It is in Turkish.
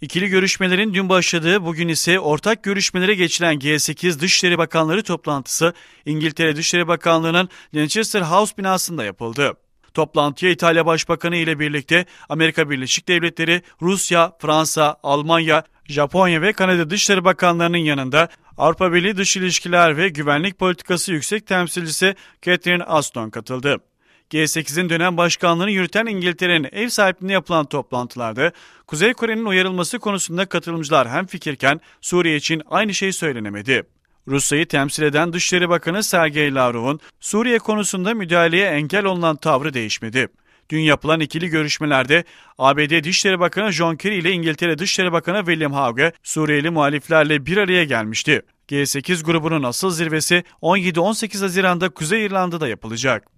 İkili görüşmelerin dün başladığı, bugün ise ortak görüşmelere geçilen G8 Dışişleri Bakanları toplantısı İngiltere Dışişleri Bakanlığı'nın Lancaster House binasında yapıldı. Toplantıya İtalya Başbakanı ile birlikte Amerika Birleşik Devletleri, Rusya, Fransa, Almanya, Japonya ve Kanada Dışişleri Bakanlarının yanında Avrupa Birliği Dış İlişkiler ve Güvenlik Politikası Yüksek Temsilcisi Catherine Ashton katıldı. G8'in dönem başkanlığını yürüten İngiltere'nin ev sahipliğinde yapılan toplantılarda Kuzey Kore'nin uyarılması konusunda katılımcılar hem fikirken Suriye için aynı şey söylenemedi. Rusya'yı temsil eden Dışişleri Bakanı Sergey Lavrov'un Suriye konusunda müdahaleye engel olunan tavrı değişmedi. Dün yapılan ikili görüşmelerde ABD Dışişleri Bakanı John Kerry ile İngiltere Dışişleri Bakanı William Hague Suriyeli muhaliflerle bir araya gelmişti. G8 grubunun asıl zirvesi 17-18 Haziran'da Kuzey İrlanda'da yapılacak.